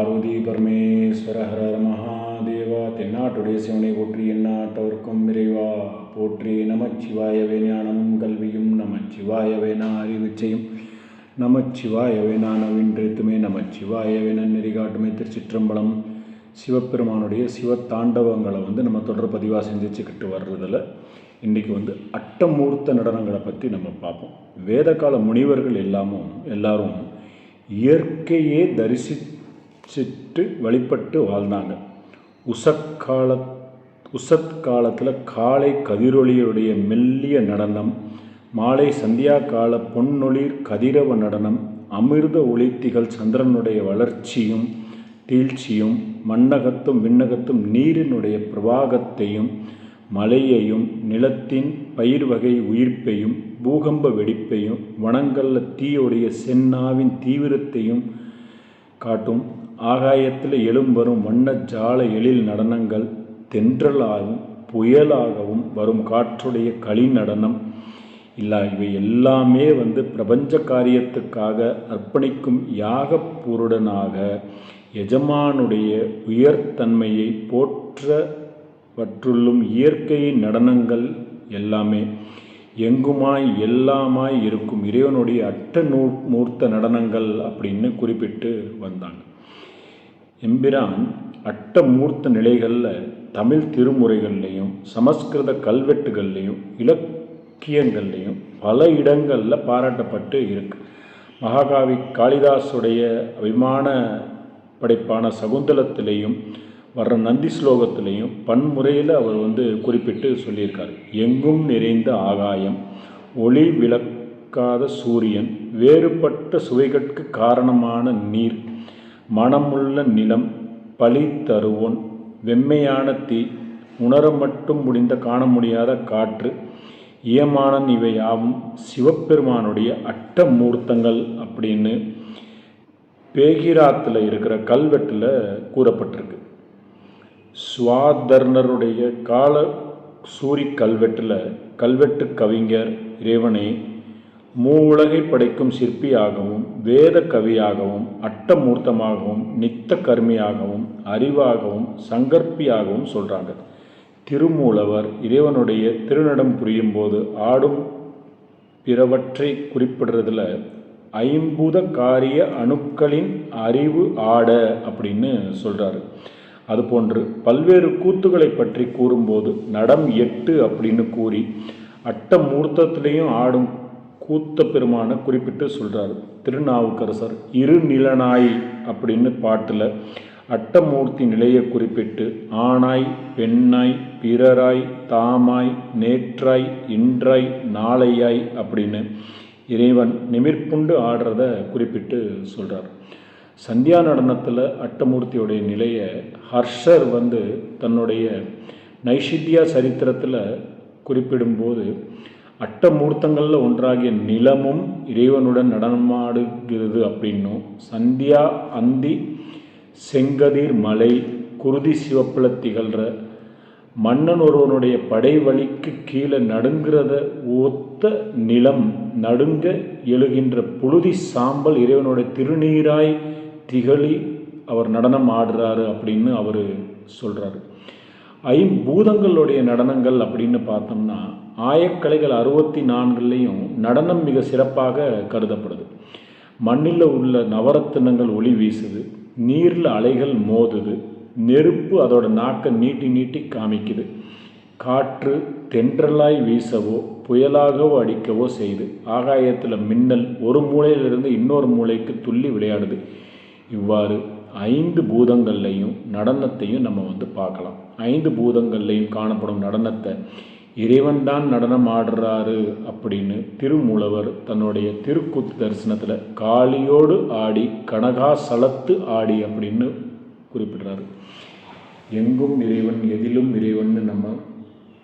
பார்வதி பரமேஸ்வர ஹர மகாதேவா தென்னாட்டுடைய சிவனை போற்றி எந்நாட்டவர்க்கும் விரைவா போற்றி நமச்சிவாயவே ஞானமும் கல்வியும் நமச்சிவாயவே நான் அறிவிச்சையும் நமச்சிவாயவே நான் அவின்றெத்துமே நமச்சிவாயவே நன்னெறி காட்டுமே திருச்சிற்றம்பலம். சிவபெருமானுடைய சிவத்தாண்டவங்களை வந்து நம்ம தொடர் பதிவாக செஞ்சிச்சுக்கிட்டு வர்றதில். இன்றைக்கி வந்து அட்டமூர்த்த நடனங்களை பற்றி நம்ம பார்ப்போம் வேதகால முனிவர்கள் எல்லாமும் எல்லாரும் இயற்கையே சிற்று வழிபட்டு வாழ்ந்தாங்க. உசக்கால உசத் காலத்தில் காலை கதிரொளியுடைய மெல்லிய நடனம் மாலை சந்தியா கால பொன்னொளிர் கதிரவ நடனம் அமிர்த ஒளித்திகள் சந்திரனுடைய வளர்ச்சியும் வீழ்ச்சியும் மண்ணகத்தும் விண்ணகத்தும் நீரினுடைய பிரவாகத்தையும் மலையையும் நிலத்தின் பயிர் வகை உயிர்ப்பையும் பூகம்ப வெடிப்பையும் வனங்களில் தீயுடைய சென்னாவின் தீவிரத்தையும் காட்டும் ஆகாயத்தில் எழும் வரும் வண்ண ஜால எழில் நடனங்கள் தென்றலாகவும் புயலாகவும் வரும் காற்றுடைய களி நடனம். இல்லை இவை எல்லாமே வந்து பிரபஞ்ச காரியத்துக்காக அர்ப்பணிக்கும் யாகப்பூருடனாக எஜமானுடைய உயர்தன்மையை போற்றவற்றுள்ளும் இயற்கையின் நடனங்கள் எல்லாமே எங்குமாய் எல்லாமாய் இருக்கும் இறைவனுடைய அட்ட நூ மூர்த்த நடனங்கள் அப்படின்னு குறிப்பிட்டு வந்தாங்க. எம்பிரான் அட்டமூர்த்த நிலைகளில் தமிழ் திருமுறைகள்லையும் சமஸ்கிருத கல்வெட்டுகள்லையும் இலக்கியங்கள்லையும் பல இடங்களில் பாராட்டப்பட்டு இருக்கு. மகாகாவி காளிதாசுடைய அபிமான படைப்பான சகுந்தலத்திலையும் வர்ற நந்தி ஸ்லோகத்திலையும் பன்முறையில் அவர் வந்து குறிப்பிட்டு சொல்லியிருக்கார். எங்கும் நிறைந்த ஆகாயம் ஒளி விளக்காத சூரியன் வேறுபட்ட சுவைகட்கு காரணமான நீர் மனமுள்ள நிலம் பழி தருவோன் வெம்மையான தீ உணர மட்டும் முடிந்த காண முடியாத காற்று இயமானன் இவை யாவும் சிவபெருமானுடைய அட்ட மூர்த்தங்கள் அப்படின்னு பேகிராத்தில் இருக்கிற கல்வெட்டில் கூறப்பட்டிருக்கு. சுவாதர்ணருடைய கால சூரி கல்வெட்டில் கல்வெட்டு கவிஞர் இறைவனை மூவுலகை படைக்கும் சிற்பியாகவும் வேத கவியாகவும் அட்டமூர்த்தமாகவும் நித்த கர்மியாகவும் அறிவாகவும் சங்கற்பியாகவும் சொல்கிறாங்க திருமூலவர் இறைவனுடைய திருநடம் புரியும் போது ஆடும் பிறவற்றை குறிப்பிடுறதுல ஐம்பூத காரிய அணுக்களின் அறிவு ஆட அப்படின்னு சொல்கிறாரு அதுபோன்று பல்வேறு கூத்துகளை பற்றி கூறும்போது நடம் எட்டு அப்படின்னு கூறி அட்டமூர்த்தத்திலையும் ஆடும் கூத்த பெருமானை குறிப்பிட்டு சொல்கிறார் திருநாவுக்கரசர் இரு நிலனாய் அப்படின்னு பாட்டில் அட்டமூர்த்தி நிலையை குறிப்பிட்டு ஆணாய் பெண்ணாய் பிறராய் தாமாய் நேற்றாய் இன்றாய் நாளையாய் அப்படின்னு இறைவன் நிமிர்ப்புண்டு ஆடுறத குறிப்பிட்டு சொல்கிறார் சந்தியா நடனத்தில் அட்டமூர்த்தியுடைய நிலையை ஹர்ஷர் வந்து தன்னுடைய நைஷித்யா சரித்திரத்தில் குறிப்பிடும்போது அட்டமூர்த்தங்களில் ஒன்றாகிய நிலமும் இறைவனுடன் நடனமாடுகிறது அப்படின்னும் சந்தியா அந்தி செங்கதிர் மலை குருதி சிவப்பில் திகழ்கிற மன்னன் ஒருவனுடைய படை வழிக்கு கீழே நடுங்கிறத ஒத்த நிலம் நடுங்க எழுகின்ற புழுதி சாம்பல் இறைவனுடைய திருநீராய் திகழி அவர் நடனம் ஆடுறாரு அப்படின்னு அவர் சொல்கிறாரு ஐம்பூதங்களுடைய நடனங்கள் அப்படின்னு பார்த்தோம்னா ஆயக்கலைகள் அறுபத்தி நான்குலேயும் நடனம் மிக சிறப்பாக கருதப்படுது. மண்ணில் உள்ள நவரத்தினங்கள் ஒளி வீசுது நீரில் அலைகள் மோதுது நெருப்பு அதோட நாக்கை நீட்டி நீட்டி காமிக்குது. காற்று தென்றலாய் வீசவோ புயலாகவோ அடிக்கவோ செய்து ஆகாயத்தில் மின்னல் ஒரு மூலையிலிருந்து இன்னொரு மூளைக்கு துள்ளி விளையாடுது. இவ்வாறு ஐந்து பூதங்கள்லையும் நடனத்தையும் நம்ம வந்து பார்க்கலாம். ஐந்து பூதங்கள்லையும் காணப்படும் நடனத்தை இறைவன் தான் நடனம் ஆடுறாரு அப்படின்னு திருமூலவர் தன்னுடைய திருக்கூத்து தரிசனத்தில் காளியோடு ஆடி கனகாசலத்து ஆடி அப்படின்னு குறிப்பிடுறாரு. எங்கும் இறைவன் எதிலும் இறைவன் நம்ம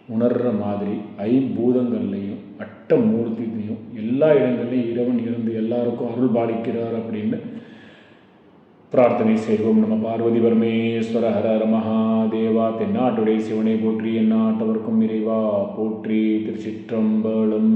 உணர்கிற மாதிரி ஐம்பூதங்கள்லையும் அட்ட மூர்த்திலையும் எல்லா இடங்கள்லையும் இறைவன் இருந்து எல்லாருக்கும் அருள் பாலிக்கிறார் அப்படின்னு பிரார்த்தனை செய்வோம் நம்ம பார்வதி பரமேஸ்வர ஹர ஹர மகாதேவா தென்னாட்டுடை சிவனை போற்றி எந்நாட்டவர்க்கும் இறைவா போற்றி திருச்சிற்றம்பலம்.